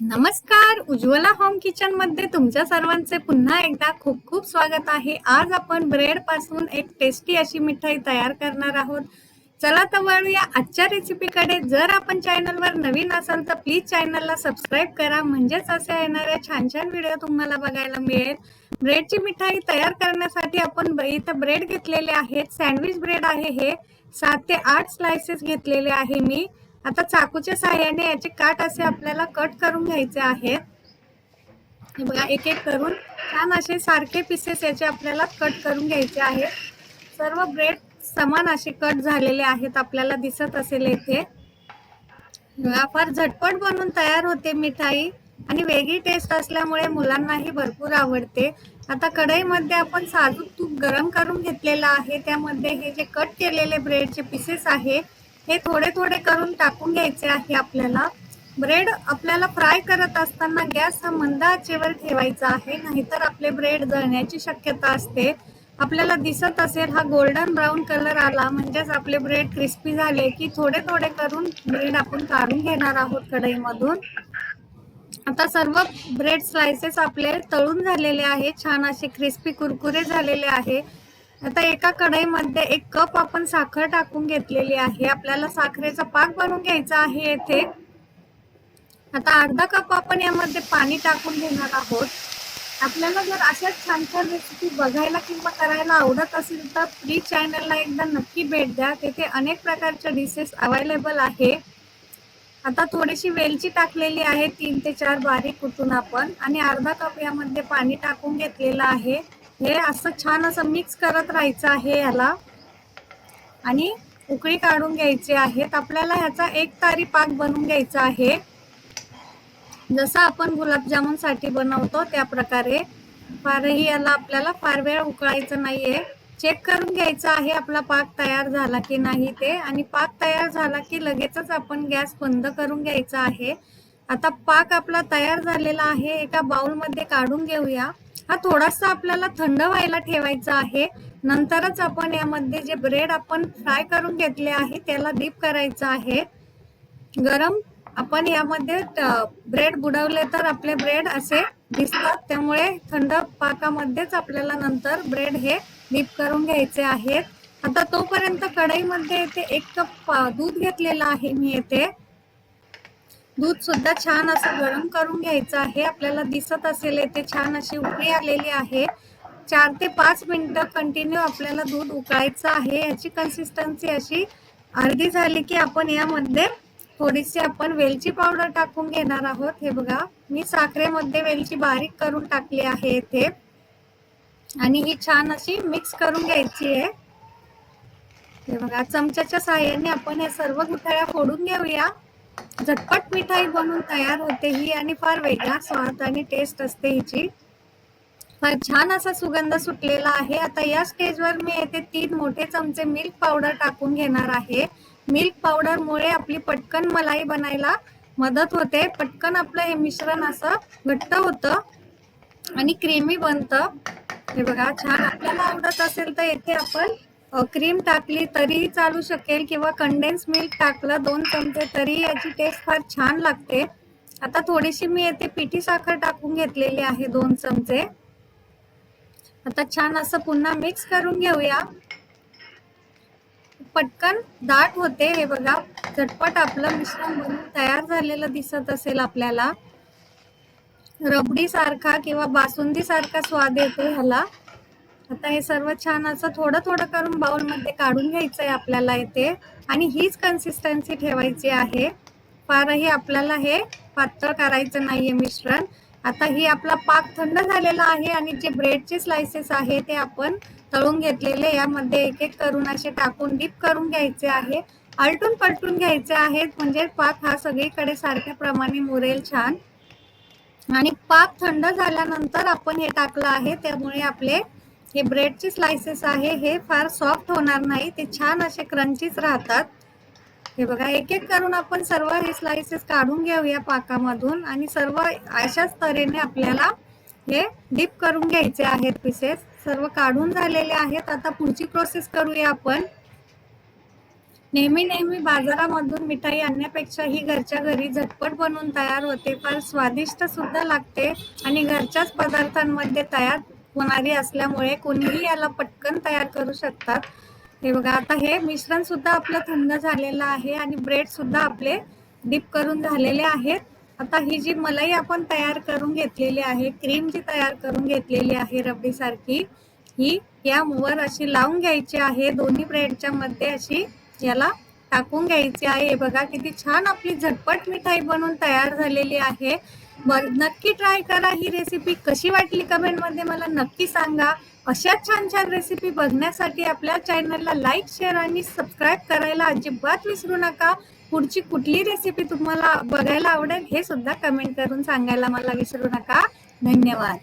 नमस्कार उज्ज्वला होम किचनमध्ये तुमच्या सर्वांचे पुन्हा एकदा खूप खूप स्वागत आहे. आज आपण ब्रेडपासून एक टेस्टी अशी मिठाई तयार करणार आहोत. चला तर वळूया आजच्या रेसिपीकडे जर आपण चॅनलवर नवीन असाल तर प्लीज चॅनलला सबस्क्राईब करा. म्हणजेच असे येणाऱ्या छान छान व्हिडिओ तुम्हाला बघायला मिळेल. ब्रेडची मिठाई तयार करण्यासाठी आपण इथं ब्रेड घेतलेले आहेत. सँडविच ब्रेड आहे हे. सात ते आठ स्लायसेस घेतलेले आहे मी. आता चाकूच्या साह्याने याचे काट असे आपल्याला कट करून घ्यायचे आहेत. हे बघा एक एक करून छान असे सारखे पीसेस याचे आपल्याला कट करून घ्यायचे आहेत. सर्व ब्रेड समान असे कट झालेले आहेत आपल्याला दिसत असेल येथे. फार झटपट बनून तयार होते मिठाई आणि वेगळी टेस्ट असल्यामुळे मुलांनाही भरपूर आवडते. आता कढईमध्ये आपण साजूक तूप गरम करून घेतलेलं आहे. त्यामध्ये हे जे कट केलेले ब्रेडचे पीसेस आहे हे थोडे थोडे करून टाकून घ्यायचे आहे आपल्याला. ब्रेड आपल्याला फ्राय करत असताना गॅस हा मंद आचेवर ठेवायचा आहे नाहीतर आपले ब्रेड जळण्याची शक्यता असते. आपल्याला दिसत असेल हा गोल्डन ब्राऊन कलर आला म्हणजेच आपले ब्रेड क्रिस्पी झाले की थोडे थोडे करून ब्रेड आपण काढून घेणार आहोत कढईमधून. आता सर्व ब्रेड स्लायसेस आपले तळून झालेले आहे छान असे क्रिस्पी कुरकुरे झालेले आहे. आता एका कढईमध्ये एक कप आपण साखर टाकून घेतलेली आहे. आपल्याला साखरेचा पाक बनवून घ्यायचा आहे येथे. आता अर्धा कप आपण यामध्ये पाणी टाकून घेणार आहोत. आपल्याला जर अशाच छान छान रेसिपी बघायला किंवा करायला आवडत असेल तर प्लीज चॅनलला एकदा नक्की भेट द्या. तेथे अनेक प्रकारच्या डिशेस अवेलेबल आहे. आता थोडीशी वेलची टाकलेली आहे. तीन ते चार बारीक कुटून आपण. आणि अर्धा कप यामध्ये पाणी टाकून घेतलेलं आहे. हे असं छान असं मिक्स करत राहायचं आहे याला. आणि उकळी काढून घ्यायची आहेत. आपल्याला ह्याचा एक तारी पाक बनवून घ्यायचा आहे. जसं आपण गुलाबजामुनसाठी बनवतो त्या प्रकारे. फारही याला आपल्याला फार वेळ उकळायचं नाहीये. चेक करून घ्यायचं आहे आपला पाक तयार झाला की नाही ते. आणि पाक तयार झाला की लगेचच आपण गॅस बंद करून घ्यायचा आहे. आता पाक आपला तयार झालेला आहे. एका बाउलमध्ये काढून घेऊया. हा थोडासा आपल्याला थंड व्हायला ठेवायचा आहे. नंतरच आपण यामध्ये जे ब्रेड आपण फ्राय करून घेतले आहे त्याला डीप करायचं आहे. गरम आपण यामध्ये ब्रेड बुडवले तर आपले ब्रेड असे दिसतात. त्यामुळे थंड पाकामध्येच आपल्याला नंतर ब्रेड हे डीप करून घ्यायचे आहेत. आता तोपर्यंत कढईमध्ये येथे एक कप दूध घेतलेलं आहे मी येथे. दूध सुद्धा छान असं गरम करून घ्यायचं आहे. आपल्याला दिसत असेल येथे छान अशी उकळी आलेली आहे. चार ते पाच मिनिटं कंटिन्यू आपल्याला दूध उकळायचं आहे. याची कन्सिस्टन्सी अशी अर्धी झाली की आपण यामध्ये थोडीशी आपण वेलची पावडर टाकून घेणार आहोत. हे बघा मी साखरेमध्ये वेलची बारीक करून टाकली आहे इथे. आणि ही छान अशी मिक्स करून घ्यायची आहे. हे बघा चमच्याच्या सहाय्याने आपण हे सर्व गुठळ्या फोडून घेऊया. झटपट मिठाई बनवून तयार होते ही आणि फार वेगळा स्वाद आणि टेस्ट असते हिची. फार छान असा सुगंध सुटलेला आहे. आता या स्टेजवर मी येथे तीन मोठे चमचे मिल्क पावडर टाकून घेणार आहे. मिल्क पावडरमुळे आपली पटकन मलाई बनायला मदत होते. पटकन आपलं हे मिश्रण असं घट्ट होतं आणि क्रीमी बनतं. हे बघा छान आपल्याला आवडत असेल तर येथे आपण क्रीम टाकली तरीही चालू शकेल किंवा कंडेन्स मिल्क टाकलं दोन चमचे तरी याची टेस्ट फार छान लागते. आता थोडीशी मी येथे पिठी साखर टाकून घेतलेली आहे दोन चमचे. आता छान असं पुन्हा मिक्स करून घेऊया. पटकन दाट होते हे बघा. झटपट आपलं मिश्रण बनून तयार झालेलं दिसत असेल आपल्याला. रबडी सारखा किंवा बासुंदी सारखा स्वाद येतो ह्याला. आता हे सर्व छान असं थोडं थोडं करून बाउलमध्ये काढून घ्यायचं आहे आपल्याला इथे. आणि हीच कन्सिस्टन्सी ठेवायची आहे. फारही आपल्याला हे पातळ करायचं नाहीये मिश्रण. आता ही आपला पाक थंड झालेला आहे आणि जे ब्रेडचे स्लायसेस आहे ते आपण तळून घेतलेले यामध्ये एक एक करून असे टाकून डीप करून घ्यायचे आहे. आलटून पलटून घ्यायचे आहेत. म्हणजे पाक हा सगळीकडे सारख्या प्रमाणे मुरेल छान. आणि पाक थंड झाल्यानंतर आपण हे टाकलं आहे. त्यामुळे आपले हे ब्रेडचे स्लायसेस आहे हे फार सॉफ्ट होणार नाही ते छान असे क्रंचीच राहतात. हे बघा एक एक करून आपण सर्व हे स्लायसेस काढून घेऊया पाकामधून आणि सर्व अशाच तऱ्हेने आपल्याला हे डीप करून घ्यायचे आहेत पीसेस सर्व काढून झालेले आहेत. आता पुढची प्रोसेस करूया आपण. नेहमी नेहमी बाजारामधून मिठाई आणण्यापेक्षा ही घरच्या घरी झटपट बनवून तयार होते. फार स्वादिष्ट सुद्धा लागते आणि घरच्याच पदार्थांमध्ये तयार होणारी असल्यामुळे कोणीही याला पटकन तयार करू शकतात. हे बघा आता हे मिश्रण सुद्धा आपलं थंड झालेलं आहे आणि ब्रेड सुद्धा आपले डीप करून झालेले आहेत. आता ही जी मलाई आपण तयार करून घेतलेली आहे क्रीम जी तयार करून घेतलेली आहे रबडीसारखी ही या वर अशी लावून घ्यायची आहे. दोन्ही ब्रेडच्या मध्ये अशी याला टाकून घ्यायची आहे. बघा किती छान आपली झटपट मिठाई बनवून तयार झालेली आहे. बर नक्की ट्राय करा ही रेसिपी कशी वाटली कमेंटमध्ये मला नक्की सांगा. अशाच छान छान रेसिपी बघण्यासाठी आपल्या चॅनलला लाईक शेअर आणि सबस्क्राईब करायला अजिबात विसरू नका. पुढची कुठली रेसिपी तुम्हाला बघायला आवडेल हे सुद्धा कमेंट करून सांगायला मला विसरू नका. धन्यवाद.